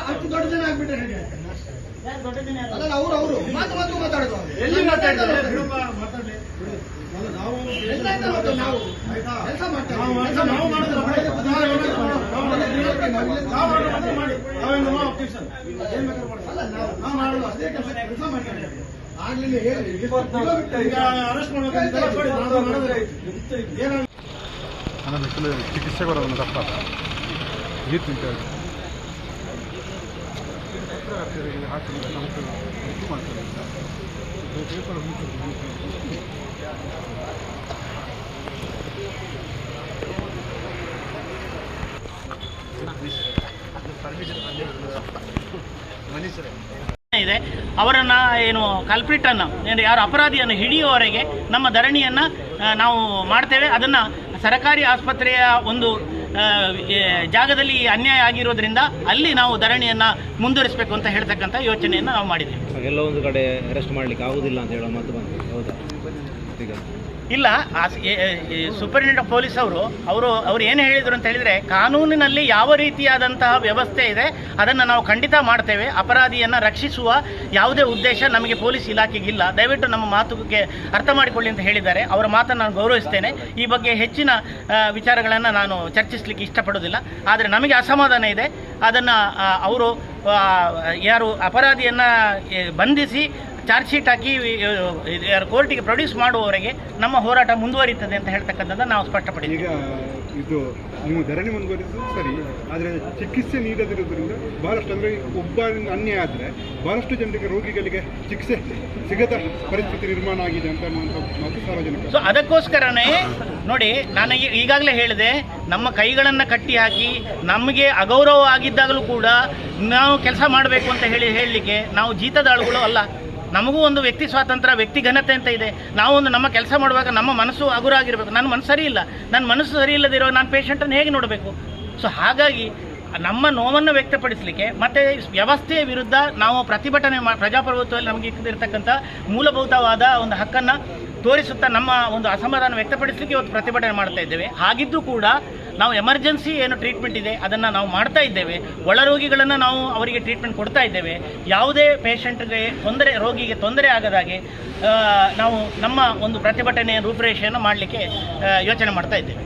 ಅಷ್ಟು ದೊಡ್ಡ ಜನ ಆಗ್ಬಿಟ್ರೆ ಹೇಗೆ ಅಲ್ಲ ಅವ್ರು ಅವರು ಮಾತು ಮಾತು ಮಾತಾಡೋದು. ಎಲ್ಲಿ. ನಾವು ನಾವು? ಕೆಲಸ ಮಾಡ್ತೇವೆ ನಾವು ಮಾಡಿ. ನಾವೇನು. ಏನ್ ಬೇಕಾದ್ರೂ ಮಾಡಿ. ಅಲ್ಲ ಮಾಡೋದು ಅದೇ ಕೆಲಸ ಕೆಲಸ ಆಗ್ಲಿಲ್ಲ ಹೇಳಿ ಏನಾಗ ನನ್ನ ಕೊಡೋದನ್ನು ಇದು. ಪೇಪರ್ ಇದೆ ಅವರನ್ನ ಏನು ಕಲ್ಪ್ರಿಟ್ ಅನ್ನ ಏನು ಯಾರು ಅಪರಾಧಿಯನ್ನು ಹಿಡಿಯುವವರೆಗೆ ನಮ್ಮ ಧರಣಿಯನ್ನ ನಾವು ಮಾಡ್ತೇವೆ. ಅದನ್ನ ಸರ್ಕಾರಿ ಆಸ್ಪತ್ರೆಯ ಒಂದು ಜಾಗದಲ್ಲಿ ಅನ್ಯಾಯ ಆಗಿರೋದ್ರಿಂದ ಅಲ್ಲಿ ನಾವು ಧರಣಿಯನ್ನ ಮುಂದುವರಿಸಬೇಕು ಅಂತ ಹೇಳ್ತಕ್ಕಂಥ ಯೋಚನೆಯನ್ನು ನಾವು ಮಾಡಿದ್ದೇವೆ ಎಲ್ಲ ಒಂದು ಕಡೆ ಅರೆಸ್ಟ್ ಮಾಡ್ಲಿಕ್ಕೆ ಆಗುದಿಲ್ಲ ಅಂತ ಹೇಳೋ ಮಾತು ಬಂತು. ಹೌದಾ? ಇಲ್ಲ ಸೂಪರಿಂಟೆಂಡೆಂಟ್ ಆಫ್ ಪೊಲೀಸ್ ಅವರು ಅವರು, ಅವ್ರು ಏನು ಹೇಳಿದರು ಅಂತ ಹೇಳಿದರೆ, ಕಾನೂನಿನಲ್ಲಿ ಯಾವ ರೀತಿಯಾದಂತಹ ವ್ಯವಸ್ಥೆ ಇದೆ, ಅದನ್ನು ನಾವು ಖಂಡಿತ ಮಾಡ್ತೇವೆ. ಅಪರಾಧಿಯನ್ನು ರಕ್ಷಿಸುವ ಯಾವುದೇ ಉದ್ದೇಶ ನಮಗೆ ಪೊಲೀಸ್ ಇಲಾಖೆಗಿಲ್ಲ. ದಯವಿಟ್ಟು ನಮ್ಮ ಮಾತುಗೆ ಅರ್ಥ ಮಾಡಿಕೊಳ್ಳಿ ಅಂತ ಹೇಳಿದ್ದಾರೆ. ಅವರ ಮಾತನ್ನು ನಾನು ಗೌರವಿಸ್ತೇನೆ. ಈ ಬಗ್ಗೆ ಹೆಚ್ಚಿನ ವಿಚಾರಗಳನ್ನು ನಾನು ಚರ್ಚಿಸಲಿಕ್ಕೆ ಇಷ್ಟಪಡೋದಿಲ್ಲ ಆದರೆ ನಮಗೆ ಅಸಮಾಧಾನ ಇದೆ. ಅದನ್ನು ಅವರು ಯಾರು ಅಪರಾಧಿಯನ್ನು ಬಂಧಿಸಿ ಚಾರ್ಜ್ ಶೀಟ್ ಹಾಕಿ ಕೋರ್ಟಿಗೆ ಪ್ರೊಡ್ಯೂಸ್ ಮಾಡುವವರೆಗೆ ನಮ್ಮ ಹೋರಾಟ ಮುಂದುವರಿಯುತ್ತದೆ ಅಂತ ಹೇಳ್ತಕ್ಕಂಥದ್ದು ನಾವು ಸ್ಪಷ್ಟಪಡಿದ್ದೀವಿ ಈಗ ಇದು ನೀವು ಧರಣಿ ಮುಂದುವರಿಸೋದು ಸರಿ ಆದರೆ ಚಿಕಿತ್ಸೆ ನೀಡದಿರೋದ್ರಿಂದ ಬಹಳಷ್ಟು ಅಂದರೆ ಒಬ್ಬ ಅನ್ಯಾಯ ಆದರೆ ಬಹಳಷ್ಟು ಜನರಿಗೆ ರೋಗಿಗಳಿಗೆ ಚಿಕಿತ್ಸೆ ಸಿಗದ ಪರಿಸ್ಥಿತಿ ನಿರ್ಮಾಣ ಆಗಿದೆ ಅಂತ ಮಾತು ಸಾರ್ವಜನಿಕ ಸೊ ಅದಕ್ಕೋಸ್ಕರನೇ ನೋಡಿ ನಾನು ಈಗಾಗಲೇ ಹೇಳಿದೆ ನಮ್ಮ ಕೈಗಳನ್ನು ಕಟ್ಟಿ ಹಾಕಿ ನಮಗೆ ಅಗೌರವ ಆಗಿದ್ದಾಗಲೂ ಕೂಡ ನಾವು ಕೆಲಸ ಮಾಡಬೇಕು ಅಂತ ಹೇಳಿ ಹೇಳಲಿಕ್ಕೆ ನಾವು ಜೀತದಾಳುಗಳು ಅಲ್ಲ. ನಮಗೂ ಒಂದು ವ್ಯಕ್ತಿ ಸ್ವಾತಂತ್ರ್ಯ, ವ್ಯಕ್ತಿ ಘನತೆ ಅಂತ ಇದೆ. ನಾವು ಒಂದು ನಮ್ಮ ಕೆಲಸ ಮಾಡುವಾಗ ನಮ್ಮ ಮನಸ್ಸು ಹಗುರ ಆಗಿರಬೇಕು ನನ್ನ ಮನಸ್ಸು ಸರಿ ಇಲ್ಲ ನನ್ನ ಮನಸ್ಸು ಸರಿ ಇಲ್ಲದಿರೋ ನಾನು ಪೇಷಂಟನ್ನು ಹೇಗೆ ನೋಡಬೇಕು? ಸೊ ಹಾಗಾಗಿ ನಮ್ಮ ನೋವನ್ನು ವ್ಯಕ್ತಪಡಿಸಲಿಕ್ಕೆ ಮತ್ತು ವ್ಯವಸ್ಥೆಯ ವಿರುದ್ಧ ನಾವು ಪ್ರತಿಭಟನೆ ಮಾ, ಪ್ರಜಾಪ್ರಭುತ್ವದಲ್ಲಿ ನಮಗೆ ಇರ್ತಕ್ಕಂಥ ಮೂಲಭೂತವಾದ ಒಂದು ಹಕ್ಕನ್ನು ತೋರಿಸುತ್ತಾ ನಮ್ಮ ಒಂದು ಅಸಮಾಧಾನ ವ್ಯಕ್ತಪಡಿಸಲಿಕ್ಕೆ ಇವತ್ತು ಪ್ರತಿಭಟನೆ ಮಾಡ್ತಾ ಇದ್ದೇವೆ. ಹಾಗಿದ್ದು ಕೂಡ ನಾವು ಎಮರ್ಜೆನ್ಸಿ ಏನು ಟ್ರೀಟ್ಮೆಂಟ್ ಇದೆ, ಅದನ್ನು ನಾವು ಮಾಡ್ತಾ ಇದ್ದೇವೆ. ಒಳರೋಗಿಗಳನ್ನು ನಾವು ಅವರಿಗೆ ಟ್ರೀಟ್ಮೆಂಟ್ ಕೊಡ್ತಾ ಇದ್ದೇವೆ. ಯಾವುದೇ ಪೇಷಂಟ್ಗೆ ತೊಂದರೆ, ರೋಗಿಗೆ ತೊಂದರೆ ಆಗದಾಗೆ ನಾವು ನಮ್ಮ ಒಂದು ಪ್ರತಿಭಟನೆಯ ರೂಪುರೇಷೆಯನ್ನು ಮಾಡಲಿಕ್ಕೆ ಯೋಚನೆ ಮಾಡ್ತಾ ಇದ್ದೇವೆ.